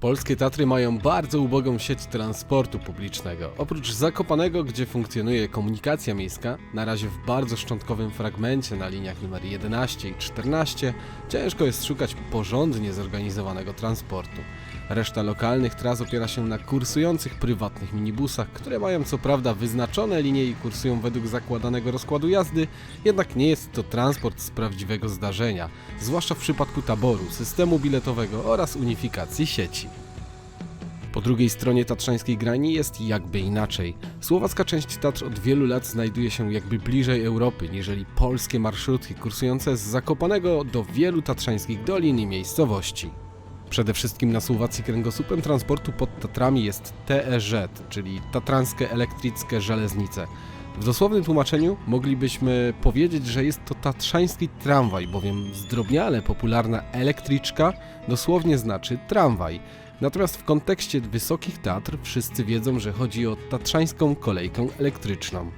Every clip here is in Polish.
Polskie Tatry mają bardzo ubogą sieć transportu publicznego. Oprócz Zakopanego, gdzie funkcjonuje komunikacja miejska, na razie w bardzo szczątkowym fragmencie na liniach numer 11 i 14, ciężko jest szukać porządnie zorganizowanego transportu. Reszta lokalnych tras opiera się na kursujących prywatnych minibusach, które mają co prawda wyznaczone linie i kursują według zakładanego rozkładu jazdy, jednak nie jest to transport z prawdziwego zdarzenia, zwłaszcza w przypadku taboru, systemu biletowego oraz unifikacji sieci. Po drugiej stronie tatrzańskiej grani jest jakby inaczej. Słowacka część Tatr od wielu lat znajduje się jakby bliżej Europy, niżeli polskie marszrutki kursujące z Zakopanego do wielu tatrzańskich dolin i miejscowości. Przede wszystkim na Słowacji kręgosłupem transportu pod Tatrami jest TEŻ, czyli Tatranskie Elektrickie Żeleznice. W dosłownym tłumaczeniu moglibyśmy powiedzieć, że jest to tatrzański tramwaj, bowiem zdrobniale popularna elektryczka dosłownie znaczy tramwaj. Natomiast w kontekście Wysokich Tatr wszyscy wiedzą, że chodzi o tatrzańską kolejkę elektryczną.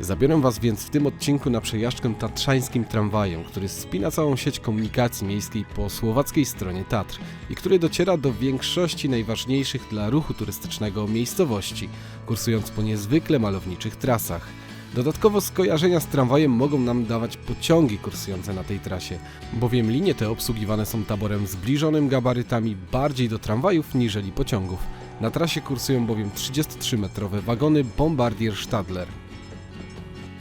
Zabiorę Was więc w tym odcinku na przejażdżkę tatrzańskim tramwajem, który spina całą sieć komunikacji miejskiej po słowackiej stronie Tatr i który dociera do większości najważniejszych dla ruchu turystycznego miejscowości, kursując po niezwykle malowniczych trasach. Dodatkowo skojarzenia z tramwajem mogą nam dawać pociągi kursujące na tej trasie, bowiem linie te obsługiwane są taborem zbliżonym gabarytami bardziej do tramwajów niżeli pociągów. Na trasie kursują bowiem 33-metrowe wagony Bombardier Stadler.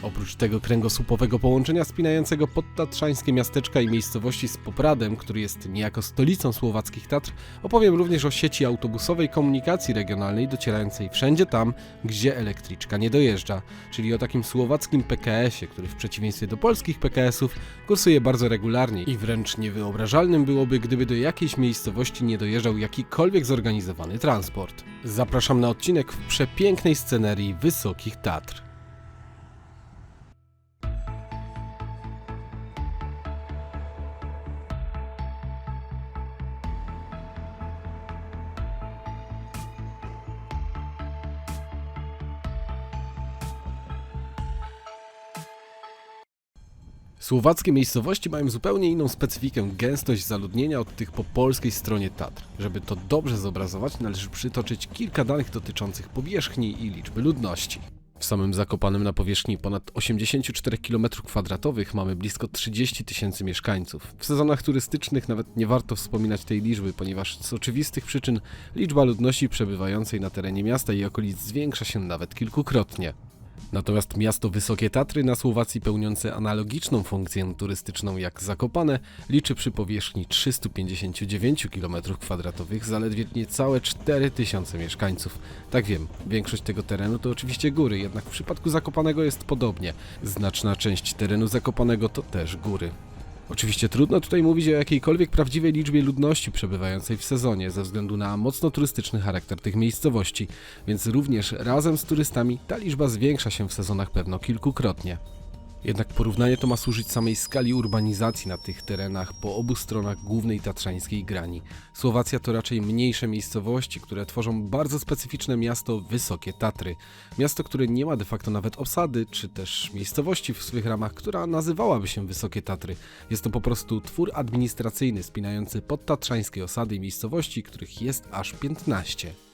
Oprócz tego kręgosłupowego połączenia spinającego podtatrzańskie miasteczka i miejscowości z Popradem, który jest niejako stolicą słowackich Tatr, opowiem również o sieci autobusowej komunikacji regionalnej docierającej wszędzie tam, gdzie elektryczka nie dojeżdża, czyli o takim słowackim PKS-ie, który w przeciwieństwie do polskich PKS-ów kursuje bardzo regularnie i wręcz niewyobrażalnym byłoby, gdyby do jakiejś miejscowości nie dojeżdżał jakikolwiek zorganizowany transport. Zapraszam na odcinek w przepięknej scenerii Wysokich Tatr. Słowackie miejscowości mają zupełnie inną specyfikę, gęstość zaludnienia od tych po polskiej stronie Tatr. Żeby to dobrze zobrazować, należy przytoczyć kilka danych dotyczących powierzchni i liczby ludności. W samym Zakopanem na powierzchni ponad 84 km2 mamy blisko 30 tysięcy mieszkańców. W sezonach turystycznych nawet nie warto wspominać tej liczby, ponieważ z oczywistych przyczyn liczba ludności przebywającej na terenie miasta i okolic zwiększa się nawet kilkukrotnie. Natomiast miasto Wysokie Tatry na Słowacji pełniące analogiczną funkcję turystyczną jak Zakopane liczy przy powierzchni 359 km2 zaledwie niecałe 4000 mieszkańców. Tak wiem, większość tego terenu to oczywiście góry, jednak w przypadku Zakopanego jest podobnie. Znaczna część terenu Zakopanego to też góry. Oczywiście trudno tutaj mówić o jakiejkolwiek prawdziwej liczbie ludności przebywającej w sezonie ze względu na mocno turystyczny charakter tych miejscowości, więc również razem z turystami ta liczba zwiększa się w sezonach pewno kilkukrotnie. Jednak porównanie to ma służyć samej skali urbanizacji na tych terenach po obu stronach głównej tatrzańskiej grani. Słowacja to raczej mniejsze miejscowości, które tworzą bardzo specyficzne miasto Wysokie Tatry. Miasto, które nie ma de facto nawet osady, czy też miejscowości w swych ramach, która nazywałaby się Wysokie Tatry. Jest to po prostu twór administracyjny spinający podtatrzańskie osady i miejscowości, których jest aż 15.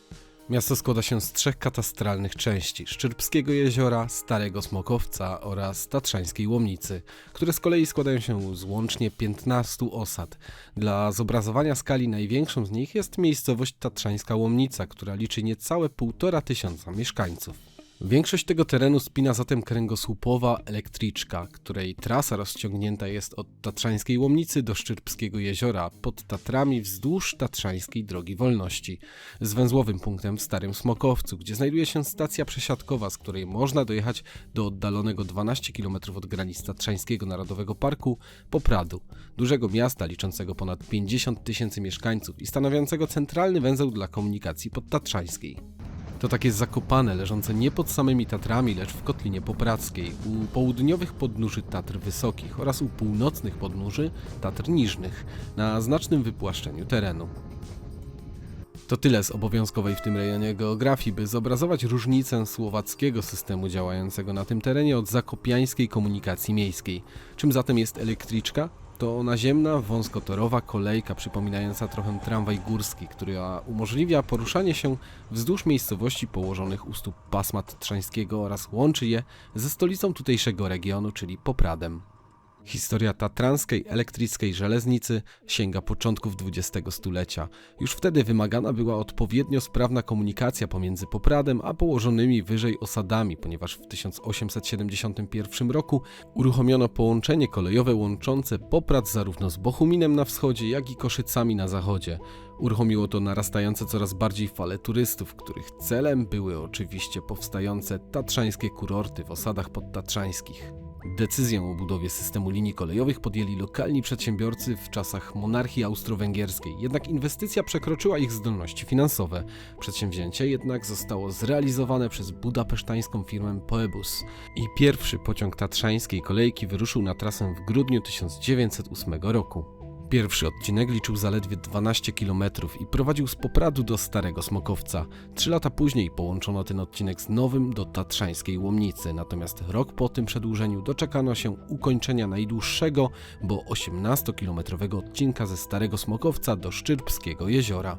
Miasto składa się z trzech katastralnych części: Szczyrpskiego Jeziora, Starego Smokowca oraz Tatrzańskiej Łomnicy, które z kolei składają się z łącznie 15 osad. Dla zobrazowania skali największą z nich jest miejscowość Tatrzańska Łomnica, która liczy niecałe 1,5 tysiąca mieszkańców. Większość tego terenu spina zatem kręgosłupowa elektryczka, której trasa rozciągnięta jest od Tatrzańskiej Łomnicy do Szczyrpskiego Jeziora, pod Tatrami wzdłuż Tatrzańskiej Drogi Wolności, z węzłowym punktem w Starym Smokowcu, gdzie znajduje się stacja przesiadkowa, z której można dojechać do oddalonego 12 km od granic Tatrzańskiego Narodowego Parku Popradu, dużego miasta liczącego ponad 50 tysięcy mieszkańców i stanowiącego centralny węzeł dla komunikacji podtatrzańskiej. To takie zakopane, leżące nie pod samymi Tatrami, lecz w Kotlinie Popradzkiej, u południowych podnóży Tatr Wysokich oraz u północnych podnóży Tatr Niżnych, na znacznym wypłaszczeniu terenu. To tyle z obowiązkowej w tym rejonie geografii, by zobrazować różnicę słowackiego systemu działającego na tym terenie od zakopiańskiej komunikacji miejskiej. Czym zatem jest elektryczka? To naziemna, wąskotorowa kolejka przypominająca trochę tramwaj górski, która umożliwia poruszanie się wzdłuż miejscowości położonych u stóp pasma Tatrzańskiego oraz łączy je ze stolicą tutejszego regionu, czyli Popradem. Historia tatranskiej elektrickiej żeleznicy sięga początków XX stulecia. Już wtedy wymagana była odpowiednio sprawna komunikacja pomiędzy Popradem a położonymi wyżej osadami, ponieważ w 1871 roku uruchomiono połączenie kolejowe łączące Poprad zarówno z Bochuminem na wschodzie, jak i Koszycami na zachodzie. Uruchomiło to narastające coraz bardziej fale turystów, których celem były oczywiście powstające tatrzańskie kurorty w osadach podtatrzańskich. Decyzję o budowie systemu linii kolejowych podjęli lokalni przedsiębiorcy w czasach monarchii austro-węgierskiej, jednak inwestycja przekroczyła ich zdolności finansowe. Przedsięwzięcie jednak zostało zrealizowane przez budapesztańską firmę Poebus i pierwszy pociąg tatrzańskiej kolejki wyruszył na trasę w grudniu 1908 roku. Pierwszy odcinek liczył zaledwie 12 km i prowadził z Popradu do Starego Smokowca. Trzy lata później połączono ten odcinek z nowym do Tatrzańskiej Łomnicy, natomiast rok po tym przedłużeniu doczekano się ukończenia najdłuższego, bo 18-kilometrowego odcinka ze Starego Smokowca do Szczyrpskiego Jeziora.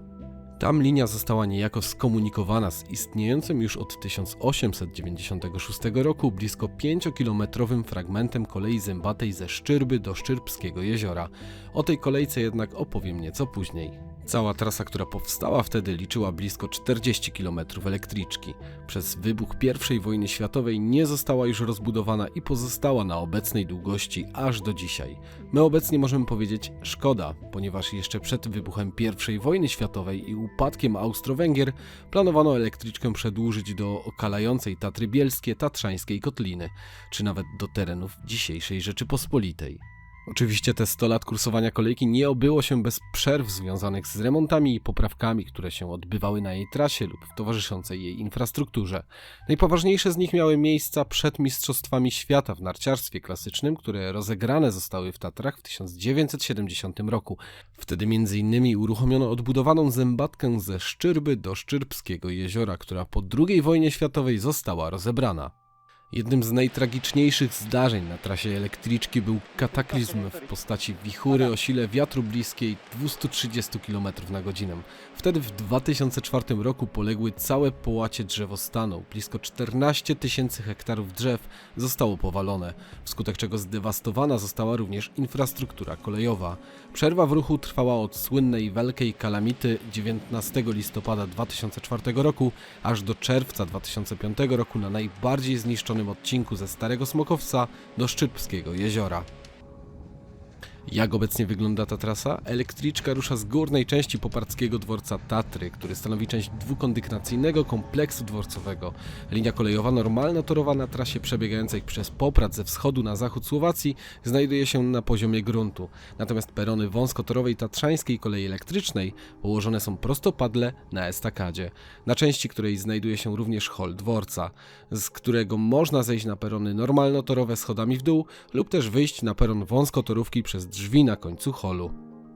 Tam linia została niejako skomunikowana z istniejącym już od 1896 roku blisko 5-kilometrowym fragmentem kolei zębatej ze Szczyrby do Szczyrpskiego jeziora. O tej kolejce jednak opowiem nieco później. Cała trasa, która powstała wtedy, liczyła blisko 40 km elektryczki. Przez wybuch I wojny światowej nie została już rozbudowana i pozostała na obecnej długości aż do dzisiaj. My obecnie możemy powiedzieć szkoda, ponieważ jeszcze przed wybuchem I wojny światowej i upadkiem Austro-Węgier planowano elektryczkę przedłużyć do okalającej Tatry Bielskie, Tatrzańskiej Kotliny, czy nawet do terenów dzisiejszej Rzeczypospolitej. Oczywiście te 100 lat kursowania kolejki nie obyło się bez przerw związanych z remontami i poprawkami, które się odbywały na jej trasie lub w towarzyszącej jej infrastrukturze. Najpoważniejsze z nich miały miejsca przed Mistrzostwami Świata w narciarstwie klasycznym, które rozegrane zostały w Tatrach w 1970 roku. Wtedy m.in. uruchomiono odbudowaną zębatkę ze Szczyrby do Szczyrpskiego jeziora, która po II wojnie światowej została rozebrana. Jednym z najtragiczniejszych zdarzeń na trasie elektryczki był kataklizm w postaci wichury o sile wiatru bliskiej 230 km na godzinę. Wtedy w 2004 roku poległy całe połacie drzewostanu. Blisko 14 tysięcy hektarów drzew zostało powalone, wskutek czego zdewastowana została również infrastruktura kolejowa. Przerwa w ruchu trwała od słynnej wielkiej kalamity 19 listopada 2004 roku aż do czerwca 2005 roku na najbardziej zniszczonym odcinku ze Starego Smokowca do Szczypskiego jeziora. Jak obecnie wygląda ta trasa? Elektryczka rusza z górnej części poparckiego dworca Tatry, który stanowi część dwukondygnacyjnego kompleksu dworcowego. Linia kolejowa normalna torowa na trasie przebiegającej przez Poprad ze wschodu na zachód Słowacji znajduje się na poziomie gruntu. Natomiast perony wąskotorowej tatrzańskiej kolei elektrycznej położone są prostopadle na estakadzie, na części której znajduje się również hol dworca, z którego można zejść na perony normalnotorowe schodami w dół lub też wyjść na peron wąskotorówki przez drzwi na końcu holu.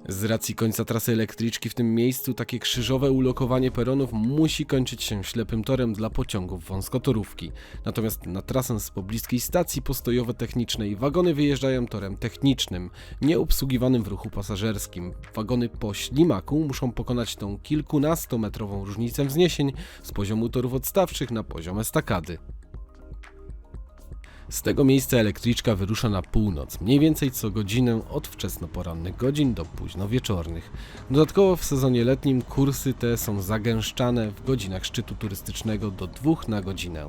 Z racji końca trasy elektryczki w tym miejscu takie krzyżowe ulokowanie peronów musi kończyć się ślepym torem dla pociągów wąskotorówki. Natomiast na trasę z pobliskiej stacji postojowo-technicznej wagony wyjeżdżają torem technicznym, nieobsługiwanym w ruchu pasażerskim. Wagony po ślimaku muszą pokonać tą kilkunastometrową różnicę wzniesień z poziomu torów odstawczych na poziom estakady. Z tego miejsca elektryczka wyrusza na północ, mniej więcej co godzinę od wczesnoporannych godzin do późno wieczornych. Dodatkowo w sezonie letnim kursy te są zagęszczane w godzinach szczytu turystycznego do dwóch na godzinę.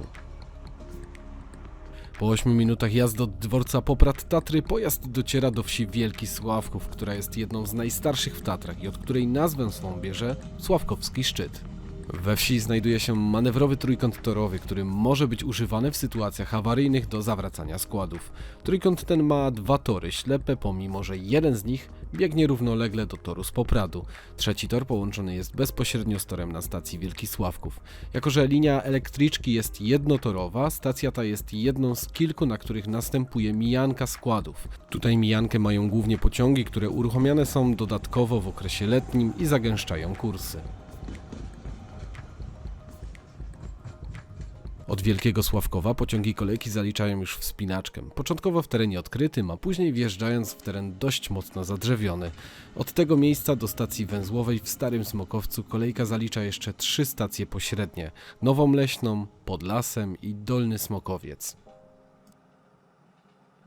Po 8 minutach jazdy od dworca Poprad Tatry pojazd dociera do wsi Wielki Sławków, która jest jedną z najstarszych w Tatrach i od której nazwę swą bierze Sławkowski Szczyt. We wsi znajduje się manewrowy trójkąt torowy, który może być używany w sytuacjach awaryjnych do zawracania składów. Trójkąt ten ma dwa tory ślepe, pomimo że jeden z nich biegnie równolegle do toru z Popradu. Trzeci tor połączony jest bezpośrednio z torem na stacji Wielki Sławków. Jako, że linia elektryczki jest jednotorowa, stacja ta jest jedną z kilku, na których następuje mijanka składów. Tutaj mijankę mają głównie pociągi, które uruchamiane są dodatkowo w okresie letnim i zagęszczają kursy. Od Wielkiego Sławkowa pociągi kolejki zaliczają już wspinaczkę, początkowo w terenie odkrytym, a później wjeżdżając w teren dość mocno zadrzewiony. Od tego miejsca do stacji węzłowej w Starym Smokowcu kolejka zalicza jeszcze trzy stacje pośrednie: Nową Leśną, Podlasem i Dolny Smokowiec.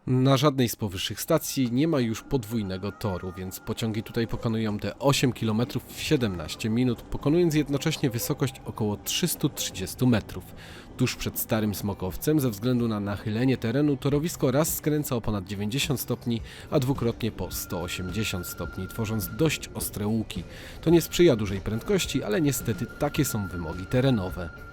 Na żadnej z powyższych stacji nie ma już podwójnego toru, więc pociągi tutaj pokonują te 8 km w 17 minut, pokonując jednocześnie wysokość około 330 metrów. Tuż przed Starym Smokowcem, ze względu na nachylenie terenu, torowisko raz skręca o ponad 90 stopni, a dwukrotnie po 180 stopni, tworząc dość ostre łuki. To nie sprzyja dużej prędkości, ale niestety takie są wymogi terenowe.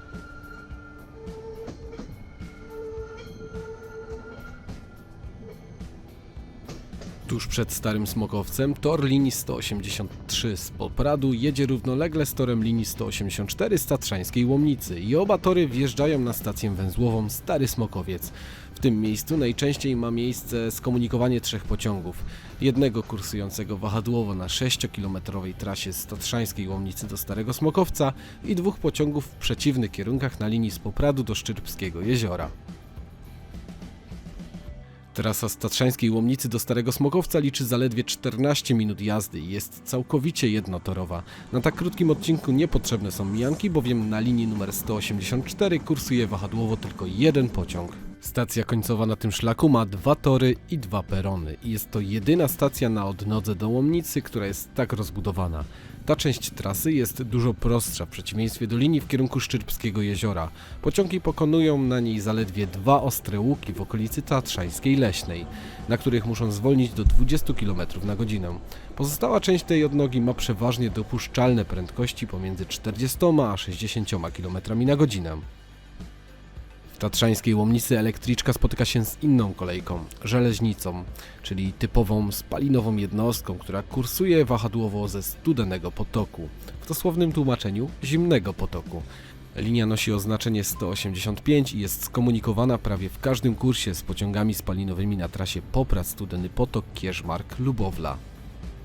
Tuż przed Starym Smokowcem tor linii 183 z Popradu jedzie równolegle z torem linii 184 z Tatrzańskiej Łomnicy i oba tory wjeżdżają na stację węzłową Stary Smokowiec. W tym miejscu najczęściej ma miejsce skomunikowanie trzech pociągów. Jednego kursującego wahadłowo na 6-kilometrowej trasie z Tatrzańskiej Łomnicy do Starego Smokowca i dwóch pociągów w przeciwnych kierunkach na linii z Popradu do Szczyrbskiego Jeziora. Trasa z Łomnicy do Starego Smokowca liczy zaledwie 14 minut jazdy i jest całkowicie jednotorowa. Na tak krótkim odcinku niepotrzebne są mijanki, bowiem na linii numer 184 kursuje wahadłowo tylko jeden pociąg. Stacja końcowa na tym szlaku ma dwa tory i dwa perony i jest to jedyna stacja na odnodze do Łomnicy, która jest tak rozbudowana. Ta część trasy jest dużo prostsza w przeciwieństwie do linii w kierunku Szczyrbskiego Jeziora. Pociągi pokonują na niej zaledwie dwa ostre łuki w okolicy Tatrzańskiej Leśnej, na których muszą zwolnić do 20 km na godzinę. Pozostała część tej odnogi ma przeważnie dopuszczalne prędkości pomiędzy 40 a 60 km na godzinę. Tatrzańskiej Łomnicy elektryczka spotyka się z inną kolejką, żeleźnicą, czyli typową spalinową jednostką, która kursuje wahadłowo ze studenego potoku, w dosłownym tłumaczeniu zimnego potoku. Linia nosi oznaczenie 185 i jest skomunikowana prawie w każdym kursie z pociągami spalinowymi na trasie Poprad Studeny Potok Kierzmark Lubowla.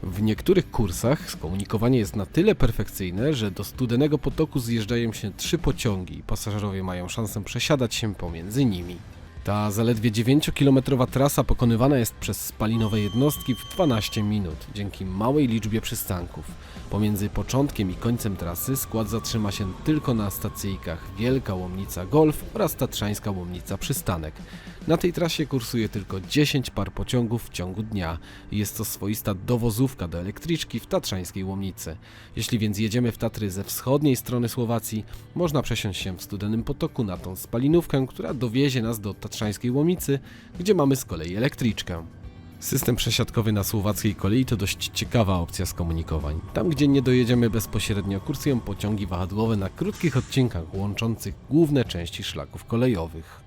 W niektórych kursach skomunikowanie jest na tyle perfekcyjne, że do studenego potoku zjeżdżają się trzy pociągi i pasażerowie mają szansę przesiadać się pomiędzy nimi. Ta zaledwie 9-kilometrowa trasa pokonywana jest przez spalinowe jednostki w 12 minut, dzięki małej liczbie przystanków. Pomiędzy początkiem i końcem trasy skład zatrzyma się tylko na stacyjkach Wielka Łomnica Golf oraz Tatrzańska Łomnica Przystanek. Na tej trasie kursuje tylko 10 par pociągów w ciągu dnia jest to swoista dowozówka do elektryczki w Tatrzańskiej Łomnicy. Jeśli więc jedziemy w Tatry ze wschodniej strony Słowacji, można przesiąść się w Studenym Potoku na tą spalinówkę, która dowiezie nas do Tatrzańskiej Łomicy, gdzie mamy z kolei elektryczkę. System przesiadkowy na słowackiej kolei to dość ciekawa opcja skomunikowań. Tam, gdzie nie dojedziemy bezpośrednio, kursują pociągi wahadłowe na krótkich odcinkach łączących główne części szlaków kolejowych.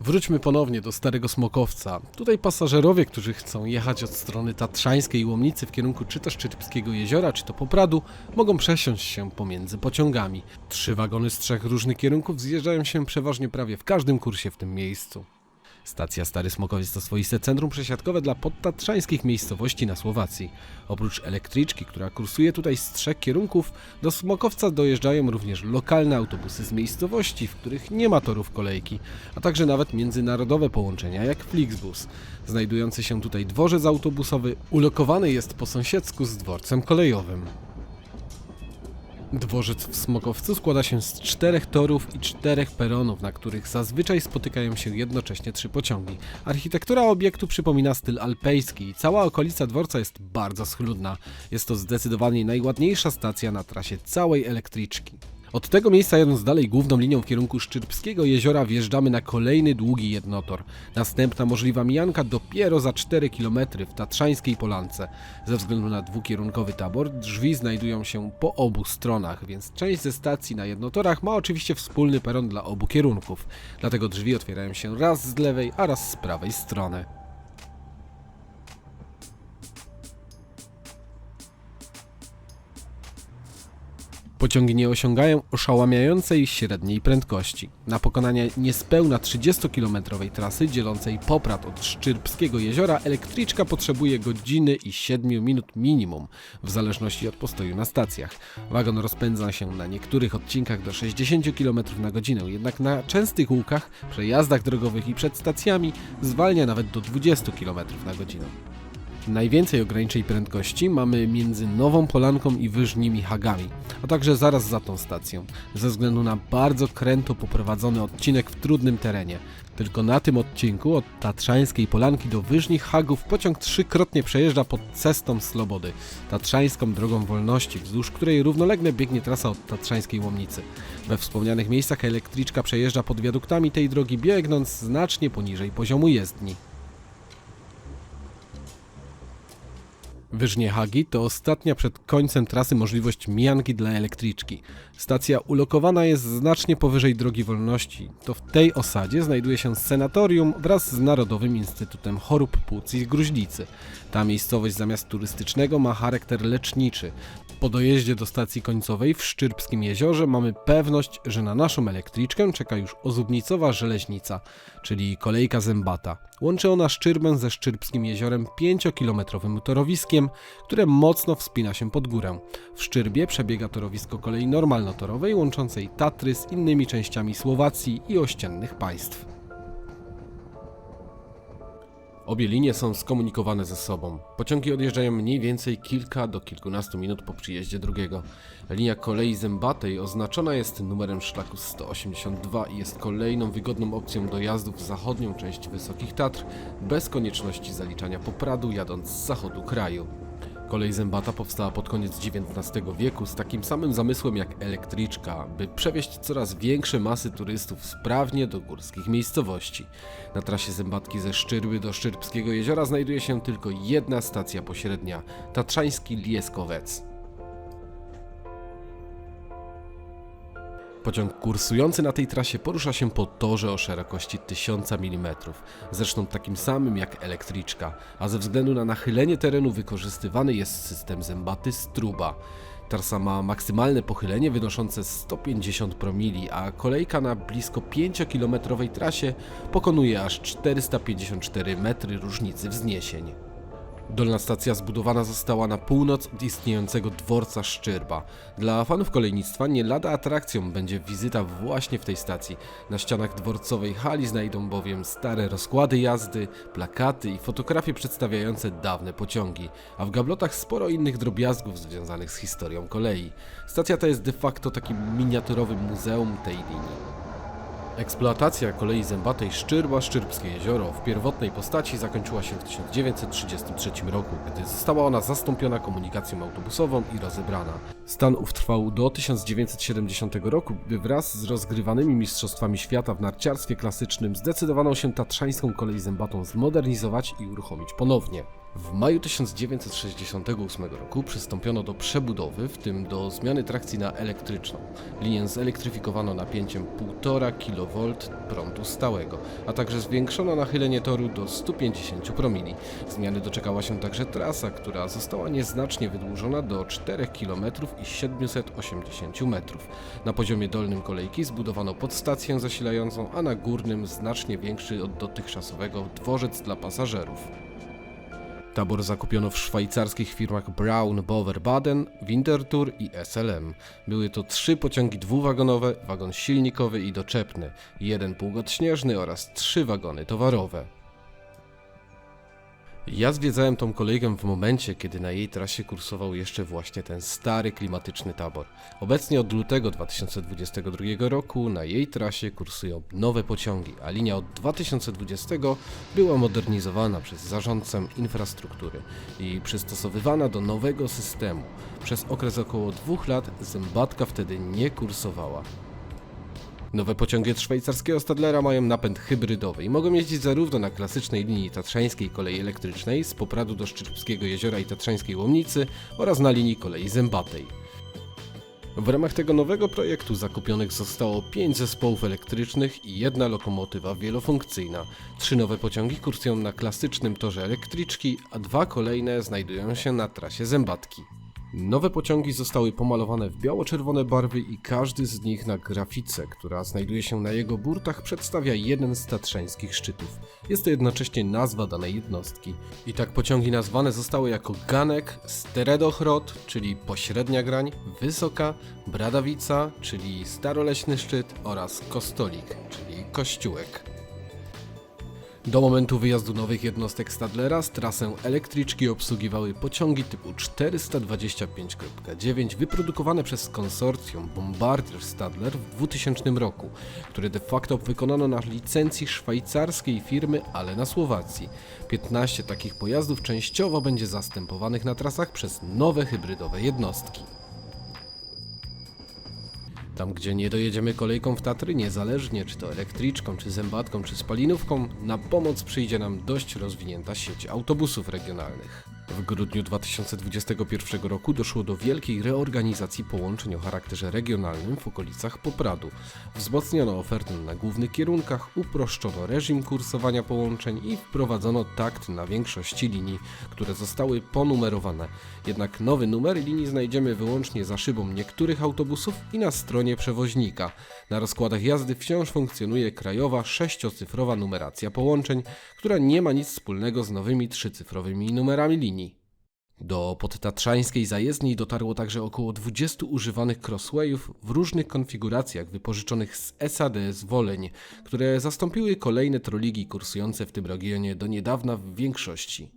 Wróćmy ponownie do Starego Smokowca. Tutaj pasażerowie, którzy chcą jechać od strony Tatrzańskiej Łomnicy w kierunku czy to Szczytbskiego Jeziora, czy to Popradu, mogą przesiąść się pomiędzy pociągami. Trzy wagony z trzech różnych kierunków zjeżdżają się przeważnie prawie w każdym kursie w tym miejscu. Stacja Stary Smokowiec to swoiste centrum przesiadkowe dla podtatrzańskich miejscowości na Słowacji. Oprócz elektryczki, która kursuje tutaj z trzech kierunków, do Smokowca dojeżdżają również lokalne autobusy z miejscowości, w których nie ma torów kolejki, a także nawet międzynarodowe połączenia jak Flixbus. Znajdujący się tutaj dworzec autobusowy ulokowany jest po sąsiedzku z dworcem kolejowym. Dworzec w Smokowcu składa się z czterech torów i czterech peronów, na których zazwyczaj spotykają się jednocześnie trzy pociągi. Architektura obiektu przypomina styl alpejski i cała okolica dworca jest bardzo schludna. Jest to zdecydowanie najładniejsza stacja na trasie całej elektryczki. Od tego miejsca jadąc dalej główną linią w kierunku Szczyrbskiego jeziora wjeżdżamy na kolejny długi jednotor. Następna możliwa mijanka dopiero za 4 km w Tatrzańskiej Polance. Ze względu na dwukierunkowy tabor drzwi znajdują się po obu stronach, więc część ze stacji na jednotorach ma oczywiście wspólny peron dla obu kierunków. Dlatego drzwi otwierają się raz z lewej, a raz z prawej strony. Pociągi nie osiągają oszałamiającej średniej prędkości. Na pokonanie niespełna 30-kilometrowej trasy dzielącej Poprad od Szczyrpskiego jeziora elektryczka potrzebuje godziny i 7 minut minimum, w zależności od postoju na stacjach. Wagon rozpędza się na niektórych odcinkach do 60 km na godzinę, jednak na częstych łukach, przejazdach drogowych i przed stacjami zwalnia nawet do 20 km na godzinę. Najwięcej ograniczeń prędkości mamy między Nową Polanką i Wyżnimi Hagami, a także zaraz za tą stacją, ze względu na bardzo kręto poprowadzony odcinek w trudnym terenie. Tylko na tym odcinku od Tatrzańskiej Polanki do Wyżnich Hagów pociąg trzykrotnie przejeżdża pod cestą Slobody, Tatrzańską Drogą Wolności, wzdłuż której równolegle biegnie trasa od Tatrzańskiej Łomnicy. We wspomnianych miejscach elektryczka przejeżdża pod wiaduktami tej drogi, biegnąc znacznie poniżej poziomu jezdni. Wyżnie Hagi to ostatnia przed końcem trasy możliwość mijanki dla elektryczki. Stacja ulokowana jest znacznie powyżej drogi wolności. To w tej osadzie znajduje się senatorium wraz z Narodowym Instytutem Chorób Płuc i Gruźlicy. Ta miejscowość zamiast turystycznego ma charakter leczniczy. Po dojeździe do stacji końcowej w Szczyrpskim Jeziorze mamy pewność, że na naszą elektryczkę czeka już Ozubnicowa Żeleźnica, czyli kolejka zębata. Łączy ona Szczyrbę ze Szczyrpskim Jeziorem 5-kilometrowym torowiskiem, które mocno wspina się pod górę. W Szczyrbie przebiega torowisko kolei normalnotorowej łączącej Tatry z innymi częściami Słowacji i ościennych państw. Obie linie są skomunikowane ze sobą. Pociągi odjeżdżają mniej więcej kilka do kilkunastu minut po przyjeździe drugiego. Linia kolei zębatej oznaczona jest numerem szlaku 182 i jest kolejną wygodną opcją dojazdu w zachodnią część Wysokich Tatr bez konieczności zaliczania popradu jadąc z zachodu kraju. Kolej zębata powstała pod koniec XIX wieku z takim samym zamysłem jak elektryczka, by przewieźć coraz większe masy turystów sprawnie do górskich miejscowości. Na trasie zębatki ze Szczyrby do Szczyrpskiego jeziora znajduje się tylko jedna stacja pośrednia Tatrzański Lieskowec. Pociąg kursujący na tej trasie porusza się po torze o szerokości 1000 mm, zresztą takim samym jak elektryczka, a ze względu na nachylenie terenu wykorzystywany jest system zębaty Struba. Trasa ma maksymalne pochylenie wynoszące 150 promili, a kolejka na blisko 5-kilometrowej trasie pokonuje aż 454 metry różnicy wzniesień. Dolna stacja zbudowana została na północ od istniejącego dworca Szczyrba. Dla fanów kolejnictwa nie lada atrakcją będzie wizyta właśnie w tej stacji. Na ścianach dworcowej hali znajdą bowiem stare rozkłady jazdy, plakaty i fotografie przedstawiające dawne pociągi, a w gablotach sporo innych drobiazgów związanych z historią kolei. Stacja ta jest de facto takim miniaturowym muzeum tej linii. Eksploatacja kolei zębatej Szczyrba-Szczyrpskie Jezioro w pierwotnej postaci zakończyła się w 1933 roku, gdy została ona zastąpiona komunikacją autobusową i rozebrana. Stan ów trwał do 1970 roku, gdy wraz z rozgrywanymi Mistrzostwami Świata w narciarstwie klasycznym zdecydowano się tatrzańską kolej zębatą zmodernizować i uruchomić ponownie. W maju 1968 roku przystąpiono do przebudowy, w tym do zmiany trakcji na elektryczną. Linię zelektryfikowano napięciem 1,5 kV prądu stałego, a także zwiększono nachylenie toru do 150 promili. Zmiany doczekała się także trasa, która została nieznacznie wydłużona do 4 km i 780 metrów. Na poziomie dolnym kolejki zbudowano podstację zasilającą, a na górnym znacznie większy od dotychczasowego dworzec dla pasażerów. Tabor zakupiono w szwajcarskich firmach Braun Bover Baden, Winterthur i SLM. Były to trzy pociągi dwuwagonowe, wagon silnikowy i doczepny, jeden półgot śnieżny oraz trzy wagony towarowe. Ja zwiedzałem tą kolejkę w momencie, kiedy na jej trasie kursował jeszcze właśnie ten stary klimatyczny tabor. Obecnie od lutego 2022 roku na jej trasie kursują nowe pociągi, a linia od 2020 była modernizowana przez zarządcę infrastruktury i przystosowywana do nowego systemu. Przez okres około dwóch lat zębatka wtedy nie kursowała. Nowe pociągi od szwajcarskiego Stadlera mają napęd hybrydowy i mogą jeździć zarówno na klasycznej linii tatrzańskiej kolei elektrycznej z Popradu do Szczyrpskiego Jeziora i Tatrzańskiej Łomnicy oraz na linii kolei zębatej. W ramach tego nowego projektu zakupionych zostało 5 zespołów elektrycznych i jedna lokomotywa wielofunkcyjna. Trzy nowe pociągi kursują na klasycznym torze elektryczki, a dwa kolejne znajdują się na trasie zębatki. Nowe pociągi zostały pomalowane w biało-czerwone barwy i każdy z nich na grafice, która znajduje się na jego burtach, przedstawia jeden z tatrzańskich szczytów. Jest to jednocześnie nazwa danej jednostki. I tak pociągi nazwane zostały jako Ganek, Steredochrot, czyli pośrednia grań, Wysoka, Bradawica, czyli staroleśny szczyt oraz Kostolik, czyli kościółek. Do momentu wyjazdu nowych jednostek Stadlera z trasę elektryczki obsługiwały pociągi typu 425.9 wyprodukowane przez konsorcjum Bombardier Stadler w 2000 roku, które de facto wykonano na licencji szwajcarskiej firmy, ale na Słowacji. 15 takich pojazdów częściowo będzie zastępowanych na trasach przez nowe hybrydowe jednostki. Tam, gdzie nie dojedziemy kolejką w Tatry, niezależnie czy to elektryczką, czy zębatką, czy spalinówką, na pomoc przyjdzie nam dość rozwinięta sieć autobusów regionalnych. W grudniu 2021 roku doszło do wielkiej reorganizacji połączeń o charakterze regionalnym w okolicach Popradu. Wzmocniono ofertę na głównych kierunkach, uproszczono reżim kursowania połączeń i wprowadzono takt na większości linii, które zostały ponumerowane. Jednak nowy numer linii znajdziemy wyłącznie za szybą niektórych autobusów i na stronie przewoźnika. Na rozkładach jazdy wciąż funkcjonuje krajowa sześciocyfrowa numeracja połączeń, która nie ma nic wspólnego z nowymi trzycyfrowymi numerami linii. Do podtatrzańskiej zajezdni dotarło także około 20 używanych crosswayów w różnych konfiguracjach wypożyczonych z SADS Woleń, które zastąpiły kolejne troligi kursujące w tym regionie do niedawna w większości.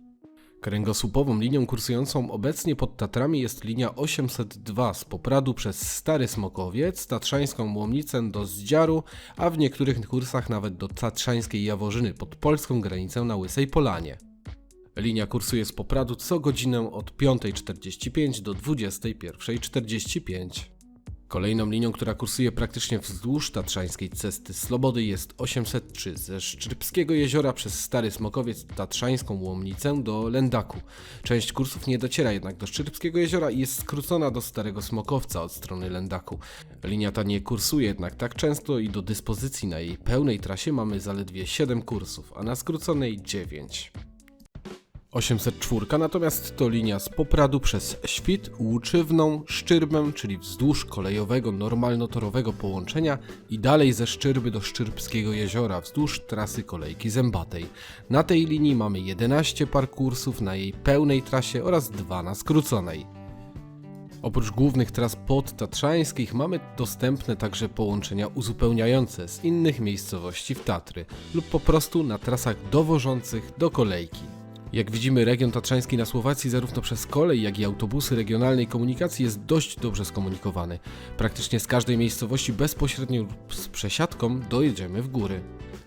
Kręgosłupową linią kursującą obecnie pod Tatrami jest linia 802 z Popradu przez Stary Smokowiec, Tatrzańską Łomnicę do Zdziaru, a w niektórych kursach nawet do Tatrzańskiej Jaworzyny pod polską granicę na Łysej Polanie. Linia kursuje z Popradu co godzinę od 5.45 do 21.45. Kolejną linią, która kursuje praktycznie wzdłuż tatrzańskiej cesty Slobody jest 803 ze Szczypskiego Jeziora przez Stary Smokowiec Tatrzańską Łomnicę do Lędaku. Część kursów nie dociera jednak do Szczypskiego Jeziora i jest skrócona do Starego Smokowca od strony Lędaku. Linia ta nie kursuje jednak tak często i do dyspozycji na jej pełnej trasie mamy zaledwie 7 kursów, a na skróconej 9. 804 natomiast to linia z Popradu przez Świt, Łuczywną, Szczyrbę, czyli wzdłuż kolejowego normalnotorowego połączenia i dalej ze Szczyrby do Szczyrbskiego Jeziora wzdłuż trasy kolejki zębatej. Na tej linii mamy 11 par kursów na jej pełnej trasie oraz 2 na skróconej. Oprócz głównych tras podtatrzańskich mamy dostępne także połączenia uzupełniające z innych miejscowości w Tatry lub po prostu na trasach dowożących do kolejki. Jak widzimy, region tatrzański na Słowacji zarówno przez kolej, jak i autobusy regionalnej komunikacji jest dość dobrze skomunikowany. Praktycznie z każdej miejscowości bezpośrednio lub z przesiadką dojedziemy w góry.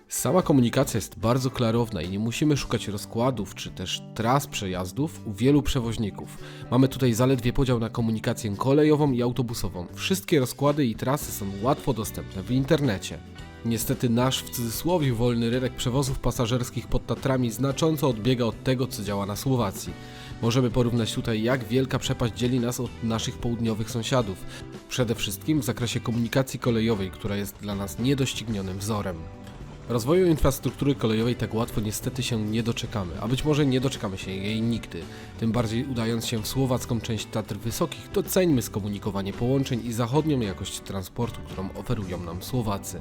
Sama komunikacja jest bardzo klarowna i nie musimy szukać rozkładów czy też tras przejazdów u wielu przewoźników. Mamy tutaj zaledwie podział na komunikację kolejową i autobusową. Wszystkie rozkłady i trasy są łatwo dostępne w internecie. Niestety nasz w cudzysłowie wolny rynek przewozów pasażerskich pod Tatrami znacząco odbiega od tego, co działa na Słowacji. Możemy porównać tutaj, jak wielka przepaść dzieli nas od naszych południowych sąsiadów. Przede wszystkim w zakresie komunikacji kolejowej, która jest dla nas niedoścignionym wzorem. Rozwoju infrastruktury kolejowej tak łatwo niestety się nie doczekamy, a być może nie doczekamy się jej nigdy. Tym bardziej udając się w słowacką część Tatr Wysokich, doceńmy skomunikowanie połączeń i zachodnią jakość transportu, którą oferują nam Słowacy.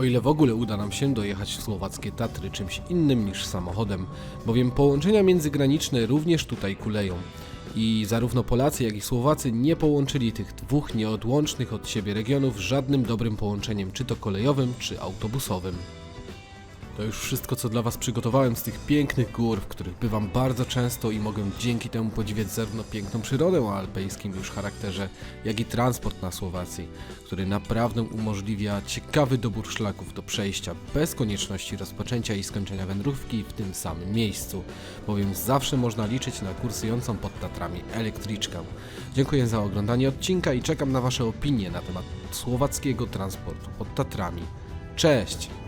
O ile w ogóle uda nam się dojechać w słowackie Tatry czymś innym niż samochodem, bowiem połączenia międzygraniczne również tutaj kuleją. I zarówno Polacy, jak i Słowacy nie połączyli tych dwóch nieodłącznych od siebie regionów żadnym dobrym połączeniem, czy to kolejowym, czy autobusowym. To już wszystko, co dla Was przygotowałem z tych pięknych gór, w których bywam bardzo często i mogę dzięki temu podziwiać zarówno piękną przyrodę o alpejskim już charakterze, jak i transport na Słowacji, który naprawdę umożliwia ciekawy dobór szlaków do przejścia bez konieczności rozpoczęcia i skończenia wędrówki w tym samym miejscu, bowiem zawsze można liczyć na kursującą pod Tatrami elektryczkę. Dziękuję za oglądanie odcinka i czekam na Wasze opinie na temat słowackiego transportu pod Tatrami. Cześć!